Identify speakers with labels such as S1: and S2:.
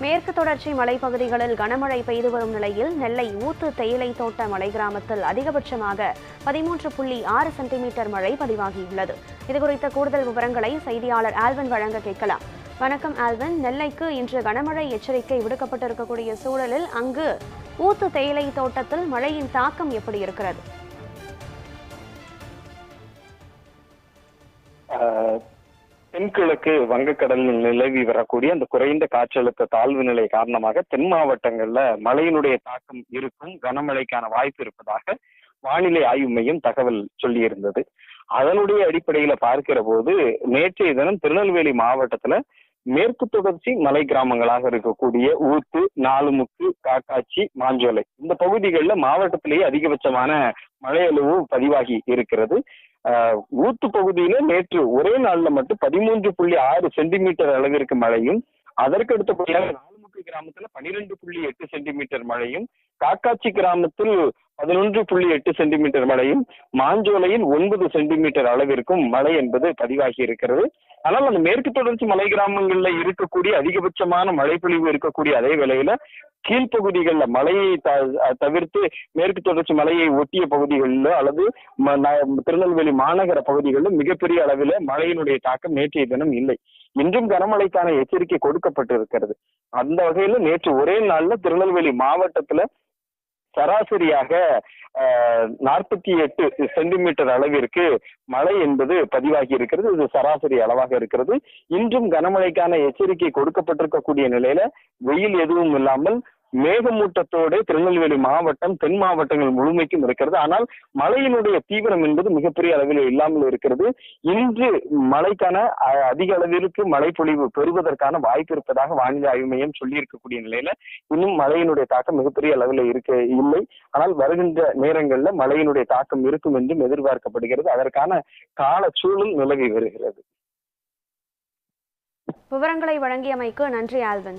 S1: மேற்கு தொடர்ச்சி மலைப்பகுதிகளில் கனமழை பெய்து வரும் நிலையில் நெல்லை ஊத்து தேயிலை தோட்ட மலை கிராமத்தில் அதிகபட்சமாக பதிமூன்று புள்ளி ஆறு சென்டிமீட்டர் மழை பதிவாகியுள்ளது. இதுகுறித்த கூடுதல் விவரங்களை செய்தியாளர் ஆல்வன் வழங்க கேட்கலாம். வணக்கம் ஆல்வன். நெல்லைக்கு இன்று கனமழை எச்சரிக்கை விடுக்கப்பட்டிருக்கக்கூடிய சூழலில் அங்கு ஊத்து தேயிலை தோட்டத்தில் மழையின் தாக்கம் எப்படி இருக்கிறது?
S2: தென்கிழக்கு வங்கக்கடலில் நிலவி வரக்கூடிய அந்த குறைந்த காற்றழுத்த தாழ்வு நிலை காரணமாக தென் மாவட்டங்கள்ல மழையினுடைய தாக்கம் இருக்கும் கனமழைக்கான வாய்ப்பு இருப்பதாக வானிலை ஆய்வு மையம் தகவல் சொல்லியிருந்தது. அதனுடைய அடிப்படையில பார்க்கிற போது நேற்றைய தினம் திருநெல்வேலி மாவட்டத்துல மேற்கு தொடர்ச்சி மலை கிராமங்களாக இருக்கக்கூடிய ஊத்து நாலுமுக்கு காக்காச்சி மாஞ்சோலை இந்த பகுதிகளில் மாவட்டத்திலேயே அதிகபட்சமான மழையளவு பதிவாகி இருக்கிறது. ஊத்து பகுதியில நேற்று ஒரே நாள்ல மட்டும் பதிமூன்று புள்ளி ஆறு சென்டிமீட்டர் அளவிற்கு மழையும் அதற்கு அடுத்தபடியாக நாலுமுக்கு கிராமத்துல பனிரெண்டு புள்ளி எட்டு சென்டிமீட்டர் மழையும் காக்காட்சி கிராமத்தில் பதினொன்று புள்ளி எட்டு சென்டிமீட்டர் மழையும் மாஞ்சோலையில் ஒன்பது சென்டிமீட்டர் அளவிற்கும் மழை என்பது பதிவாகி இருக்கிறது. ஆனால் அந்த மேற்கு தொடர்ச்சி மலை கிராமங்கள்ல இருக்கக்கூடிய அதிகபட்சமான மழைப்பொழிவு இருக்கக்கூடிய அதே வேளையில கீழ்ப்பகுதிகளில் மலையை த- தவிர்த்து மேற்கு தொடர்ச்சி மலையை ஒட்டிய பகுதிகளில் அல்லது ம- ந- திருநெல்வேலி மாநகர பகுதிகளில் மிகப்பெரிய அளவில் மழையினுடைய தாக்கம் நேற்றைய தினம் இல்லை. இன்றும் கனமழைக்கான எச்சரிக்கை கொடுக்கப்பட்டிருக்கிறது. அந்த வகையில நேற்று ஒரே நாள்ல திருநெல்வேலி மாவட்டத்துல சராசரியாக நாற்பத்தி எட்டு சென்டிமீட்டர் அளவிற்கு மழை என்பது பதிவாகி இருக்கிறது. இது சராசரி அளவாக இருக்கிறது. இன்றும் கனமழைக்கான எச்சரிக்கை கொடுக்கப்பட்டிருக்கக்கூடிய நிலையில வெயில் எதுவும் இல்லாமல் மேகமூட்டத்தோடு திருநெல்வேலி மாவட்டம் தென் மாவட்டங்கள் முழுமைக்கும் இருக்கிறது. ஆனால் மழையினுடைய தீவிரம் என்பது மிகப்பெரிய அளவில் இல்லாமல் இருக்கிறது. இன்று மழைக்கான அஹ், அதிக அளவிற்கு மழை பொழிவு பெறுவதற்கான வாய்ப்பு இருப்பதாக வானிலை ஆய்வு மையம் சொல்லி இருக்கக்கூடிய நிலையில இன்னும் மழையினுடைய தாக்கம் மிகப்பெரிய அளவில் இருக்க இல்லை. ஆனால் வருகின்ற நேரங்கள்ல மழையினுடைய தாக்கம் இருக்கும் என்றும் எதிர்பார்க்கப்படுகிறது. அதற்கான கால சூழல் நிலவி வருகிறது.
S1: விவரங்களை வழங்கியமைக்கு நன்றி ஆல்வன்.